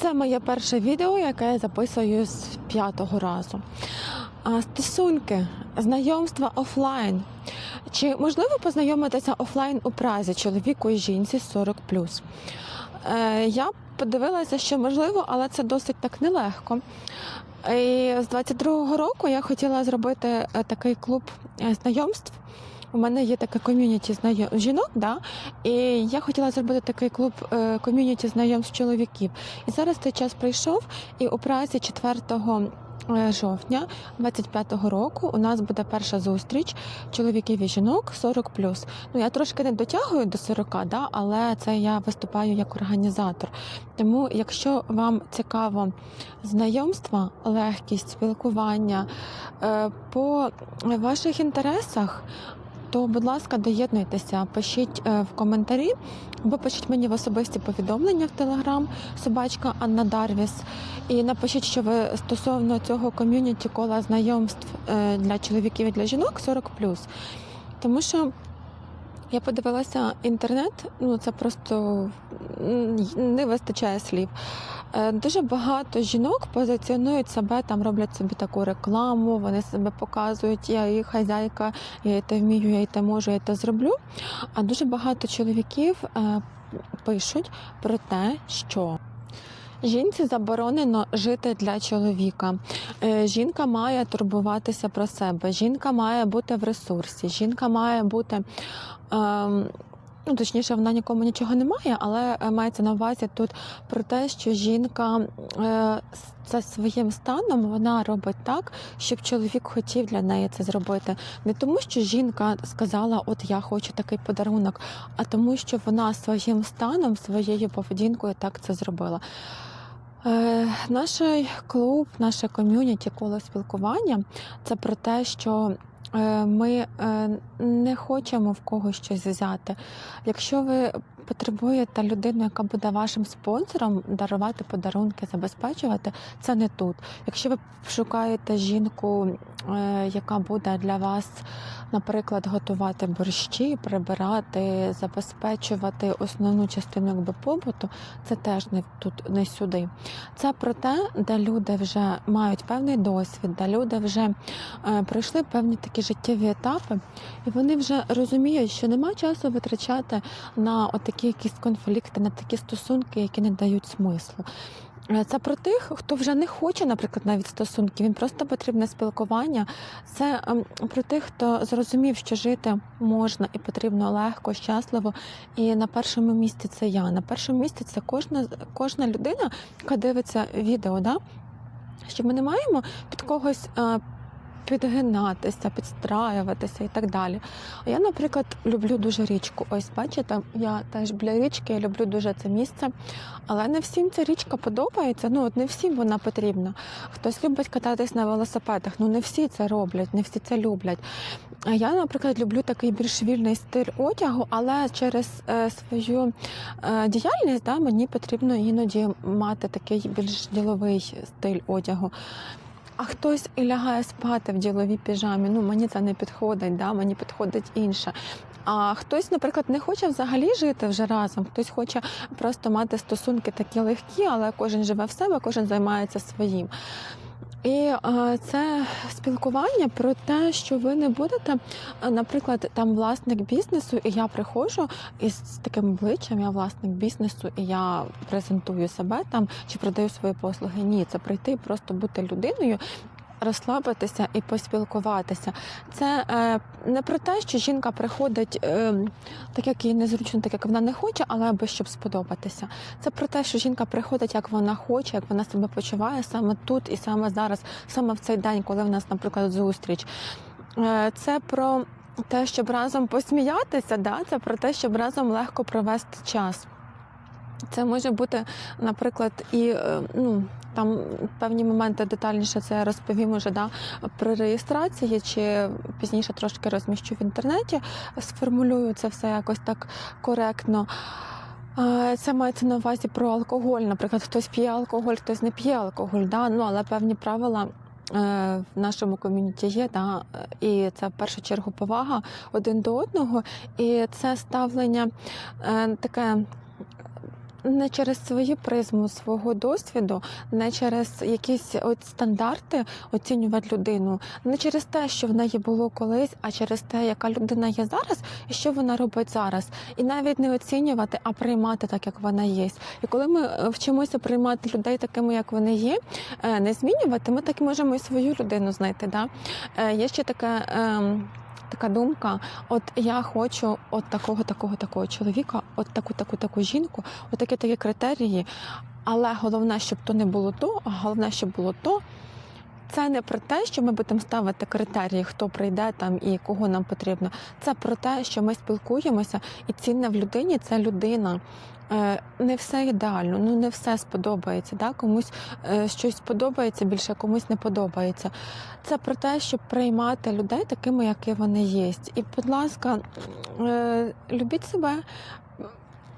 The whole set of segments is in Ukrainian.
Це моє перше відео, яке я записую з п'ятого разу. Стосунки, знайомства офлайн. Чи можливо познайомитися офлайн у Празі чоловіку і жінці 40 Е, Я подивилася, що можливо, але це досить так нелегко. І з 22-го року я хотіла зробити е, такий клуб е, знайомств. У мене є таке ком'юніті знайом жінок, да? і я хотіла зробити такий клуб е, ком'юніті знайомств чоловіків. І зараз цей час прийшов, і у Празі 4 е, жовтня 25-го року у нас буде перша зустріч чоловіків і жінок 40 Ну я трошки не дотягую до 40, да, але це я виступаю як організатор. Тому, якщо вам цікаво знайомства, легкість, спілкування е, по ваших інтересах. То, будь ласка, доєднуйтеся, пишіть е, в коментарі або пишіть мені в особисті повідомлення в Телеграм собачка Анна Дарвіс. І напишіть, що ви стосовно цього ком'юніті кола знайомств е, для чоловіків і для жінок 40 Тому що я подивилася інтернет, ну це просто не вистачає слів. Е, Дуже багато жінок позиціонують себе, там роблять собі таку рекламу, вони себе показують, я її хазяйка, я і те вмію, я і те можу, я і те зроблю. А дуже багато чоловіків е, пишуть про те, що Жінці заборонено жити для чоловіка. Е, Жінка має турбуватися про себе. Жінка має бути в ресурсі. Жінка має бути. ем, Ну, точніше, вона нікому нічого не має, але е, мається на увазі тут про те, що жінка е, це своїм станом вона робить так, щоб чоловік хотів для неї це зробити. Не тому, що жінка сказала, от я хочу такий подарунок, а тому, що вона своїм станом, своєю поведінкою так це зробила. Е, наш клуб, наше ком'юніті, коло спілкування це про те, що ми е, не хочемо в когось щось взяти. Якщо ви потребуєте людину, яка буде вашим спонсором, дарувати подарунки, забезпечувати, це не тут. Якщо ви шукаєте жінку, е, яка буде для вас, наприклад, готувати борщі, прибирати, забезпечувати основну частину якби, побуту, це теж не тут, не сюди. Це про те, де люди вже мають певний досвід, де люди вже е, пройшли певні такі життєві етапи, і вони вже розуміють, що нема часу витрачати на такі якісь конфлікти, на такі стосунки, які не дають смислу. Е, Це про тих, хто вже не хоче, наприклад, навіть стосунків, він просто потрібне спілкування. Це ем, про тих, хто зрозумів, що жити можна і потрібно легко, щасливо. І на першому місці це я. На першому місці це кожна, кожна людина, яка дивиться відео. Да? Що ми не маємо під когось. Підгинатися, підстраюватися і так далі. А Я, наприклад, люблю дуже річку. Ось, бачите, я теж біля річки, я люблю дуже це місце. Але не всім ця річка подобається. Ну, от не всім вона потрібна. Хтось любить кататись на велосипедах. Ну не всі це роблять, не всі це люблять. А я, наприклад, люблю такий більш вільний стиль одягу, але через е, свою е, діяльність да, мені потрібно іноді мати такий більш діловий стиль одягу. А хтось і лягає спати в діловій піжамі. Ну мені це не підходить, да? мені підходить інше. А хтось, наприклад, не хоче взагалі жити вже разом. Хтось хоче просто мати стосунки такі легкі, але кожен живе в себе, кожен займається своїм. І це спілкування про те, що ви не будете, наприклад, там власник бізнесу, і я приходжу із таким обличчям, я власник бізнесу, і я презентую себе там чи продаю свої послуги. Ні, це прийти і просто бути людиною. Розслабитися і поспілкуватися. Це е, не про те, що жінка приходить е, так, як їй незручно, так як вона не хоче, але аби щоб сподобатися. Це про те, що жінка приходить, як вона хоче, як вона себе почуває саме тут і саме зараз, саме в цей день, коли в нас, наприклад, зустріч. Е, це про те, щоб разом посміятися, да? це про те, щоб разом легко провести час. Це може бути, наприклад, і е, ну, там певні моменти детальніше це розповім уже да, при реєстрації, чи пізніше трошки розміщу в інтернеті, сформулюю це все якось так коректно. Це мається на увазі про алкоголь. Наприклад, хтось п'є алкоголь, хтось не п'є алкоголь, да? ну, але певні правила. е, В нашому ком'юніті є, да, і це в першу чергу повага один до одного, і це ставлення е, таке не через свою призму свого досвіду, не через якісь от стандарти оцінювати людину, не через те, що в неї було колись, а через те, яка людина є зараз і що вона робить зараз. І навіть не оцінювати, а приймати так, як вона є. І коли ми е, вчимося приймати людей такими, як вони є, е, не змінювати, ми так можемо і свою людину знайти. Да? Е, Є ще таке. Така думка, от я хочу от такого, такого, такого чоловіка, от таку, таку, таку жінку, от такі такі критерії. Але головне, щоб то не було то, а головне, щоб було то. Це не про те, що ми будемо ставити критерії, хто прийде там і кого нам потрібно. Це про те, що ми спілкуємося, і цінне в людині це людина. Е, Не все ідеально, ну не все сподобається. Да? Комусь е, щось сподобається більше, комусь не подобається. Це про те, щоб приймати людей такими, які вони є. І, будь ласка, е, любіть себе.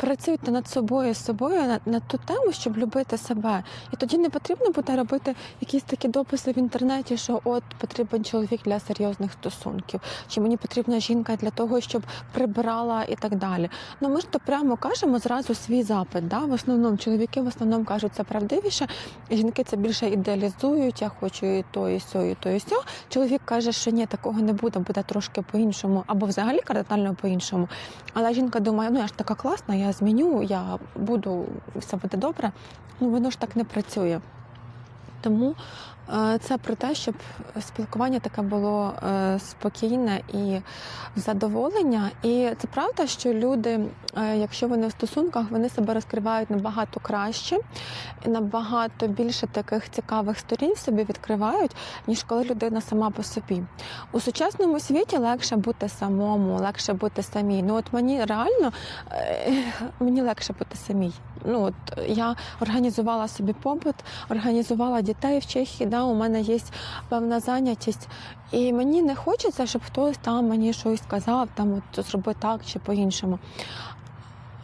Працюйте над собою собою на, на ту тему, щоб любити себе. І тоді не потрібно буде робити якісь такі дописи в інтернеті, що от потрібен чоловік для серйозних стосунків, чи мені потрібна жінка для того, щоб прибирала і так далі. Ну ми ж то прямо кажемо зразу свій запит. Да? В основному чоловіки в основному кажуть це правдивіше, жінки це більше ідеалізують. Я хочу і то, і сьо, і то, і сьо. Чоловік каже, що ні, такого не буде, буде трошки по-іншому, або взагалі кардинально по-іншому. Але жінка думає, ну я ж така класна, я зміню, я буду, все буде добре. Ну воно ж так не працює. Тому це про те, щоб спілкування таке було е, спокійне і задоволення. І це правда, що люди, е, якщо вони в стосунках, вони себе розкривають набагато краще, набагато більше таких цікавих сторін собі відкривають, ніж коли людина сама по собі. У сучасному світі легше бути самому, легше бути самій. Ну от мені реально е, мені легше бути самій. Ну от я організувала собі побут, організувала дітей в Чехії. Да, у мене є певна зайнятість, і мені не хочеться, щоб хтось там мені щось сказав, там от зроби так чи по-іншому.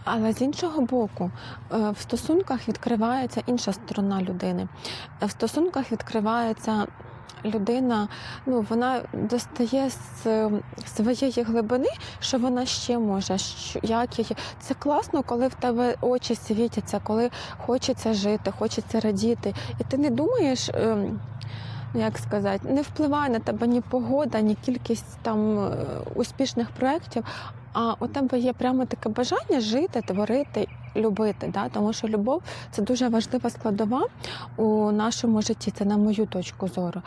Але з іншого боку, е, в стосунках відкривається інша сторона людини. Е, В стосунках відкривається людина, ну вона достає з своєї глибини, що вона ще може, що як її. Це класно, коли в тебе очі світяться, коли хочеться жити, хочеться радіти, і ти не думаєш. ем, Як сказати, не впливає на тебе ні погода, ні кількість там е, успішних проєктів, а у тебе є прямо таке бажання жити, творити, любити. Да? Тому що любов це дуже важлива складова у нашому житті. Це на мою точку зору.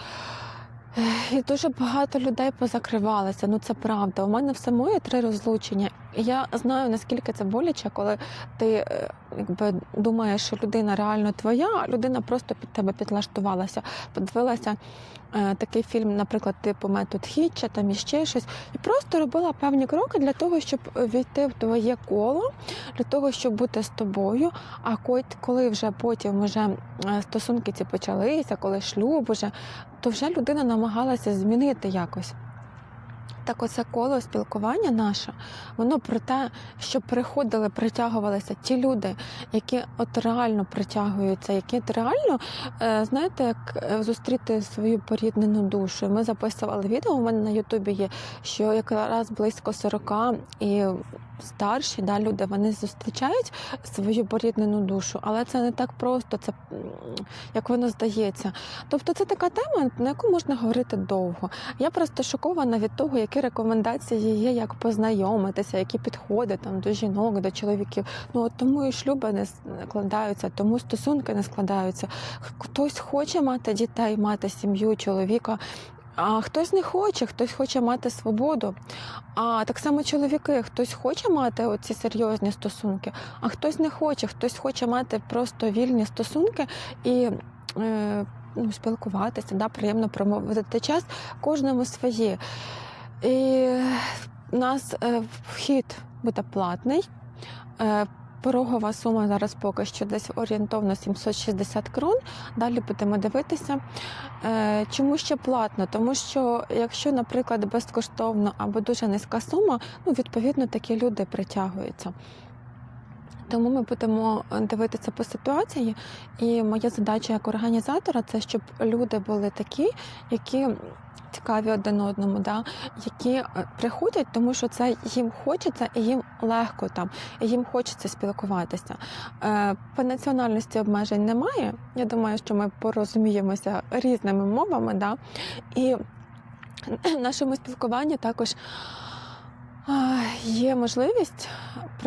І дуже багато людей позакривалися. Ну це правда. У мене в самої три розлучення. Я знаю наскільки це боляче, коли ти е, якби думаєш, що людина реально твоя, а людина просто під тебе підлаштувалася. Подивилася такий фільм, наприклад, типу метод Хітча, там іще щось, і просто робила певні кроки для того, щоб війти в твоє коло, для того, щоб бути з тобою. А коли вже потім вже е, стосунки ці почалися, коли шлюб уже, то вже людина намагалася змінити якось. Так, оце коло спілкування наше, воно про те, що приходили, притягувалися ті люди, які от реально притягуються, які от реально, е, знаєте, як е, зустріти свою поріднену душу. Ми записували відео, у мене на Ютубі є, що якраз близько 40 і старші да, люди вони зустрічають свою поріднену душу, але це не так просто, це як воно здається. Тобто це така тема, на яку можна говорити довго. Я просто шокована від того, які рекомендації є, як познайомитися, які підходи там до жінок, до чоловіків. Ну от тому і шлюби не складаються, тому стосунки не складаються. Хтось хоче мати дітей, мати сім'ю, чоловіка. А хтось не хоче, хтось хоче мати свободу. А так само чоловіки, хтось хоче мати оці серйозні стосунки, а хтось не хоче, хтось хоче мати просто вільні стосунки і е, ну, спілкуватися, да, приємно промовити час кожному своє. І у нас е, вхід буде платний. Порогова сума зараз поки що десь орієнтовно 760 крон. Далі будемо дивитися. Е, Чому ще платно? Тому що якщо, наприклад, безкоштовно або дуже низька сума, ну відповідно такі люди притягуються. Тому ми будемо дивитися по ситуації, і моя задача як організатора це щоб люди були такі, які цікаві один одному, да, які е, приходять, тому що це їм хочеться і їм легко там, і їм хочеться спілкуватися. Е, По національності обмежень немає. Я думаю, що ми порозуміємося різними мовами, да, і в нашому спілкуванні також. Є можливість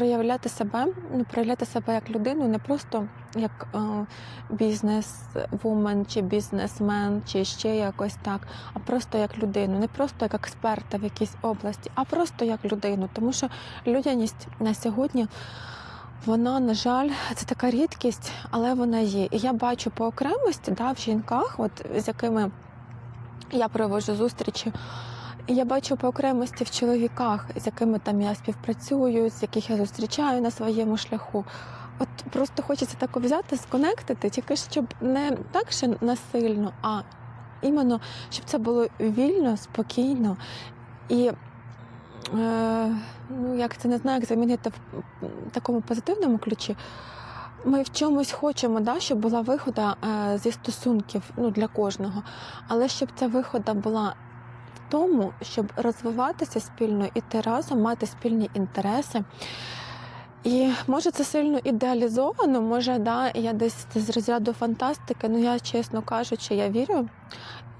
проявляти себе, ну, проявляти себе як людину, не просто як е, бізнес-вумен чи бізнесмен, чи ще якось так, а просто як людину, не просто як експерта в якійсь області, а просто як людину. Тому що людяність на сьогодні. Вона, на жаль, це така рідкість, але вона є. І я бачу по окремості да, в жінках, от, з якими я проводжу зустрічі, я бачу по окремості в чоловіках, з якими там я співпрацюю, з яких я зустрічаю на своєму шляху. От просто хочеться так взяти, сконектити, тільки щоб не так ще насильно, а іменно щоб це було вільно, спокійно і. Е, ну, як це не знаю, як замінити в такому позитивному ключі. Ми в чомусь хочемо, да, щоб була вихода е, зі стосунків ну, для кожного. Але щоб ця вихода була тому, щоб розвиватися спільно, іти разом, мати спільні інтереси. І може це сильно ідеалізовано, може, да, я десь з розряду фантастики, ну я чесно кажучи, я вірю,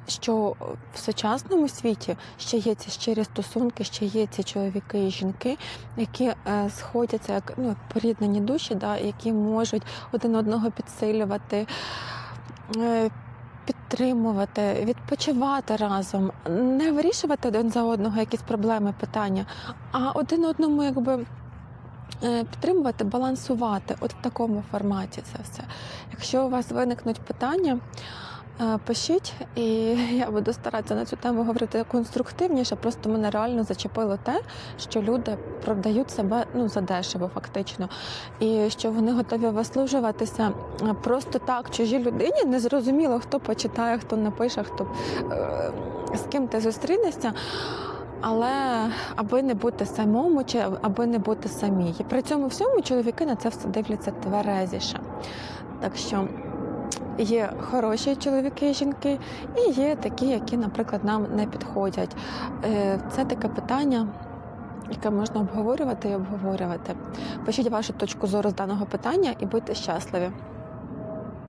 що в сучасному світі ще є ці щирі стосунки, ще є ці чоловіки і жінки, які е, сходяться як ну, поріднені душі, да, які можуть один одного підсилювати. Е, Підтримувати, відпочивати разом, не вирішувати один за одного якісь проблеми, питання, а один одному якби е, підтримувати, балансувати от в такому форматі це все. Якщо у вас виникнуть питання, пишіть, і я буду старатися на цю тему говорити конструктивніше. Просто мене реально зачепило те, що люди продають себе ну задешево, фактично, і що вони готові вислужуватися е, просто так чужій людині. Незрозуміло, хто почитає, хто напише, хто е, з ким ти зустрінешся. Але аби не бути самому, чи аби не бути самій. При цьому всьому чоловіки на це все дивляться тверезіше. Так що є хороші чоловіки і жінки, і є такі, які, наприклад, нам не підходять. Е, Це таке питання. Яке можна обговорювати і обговорювати. Пишіть вашу точку зору з даного питання і будьте щасливі.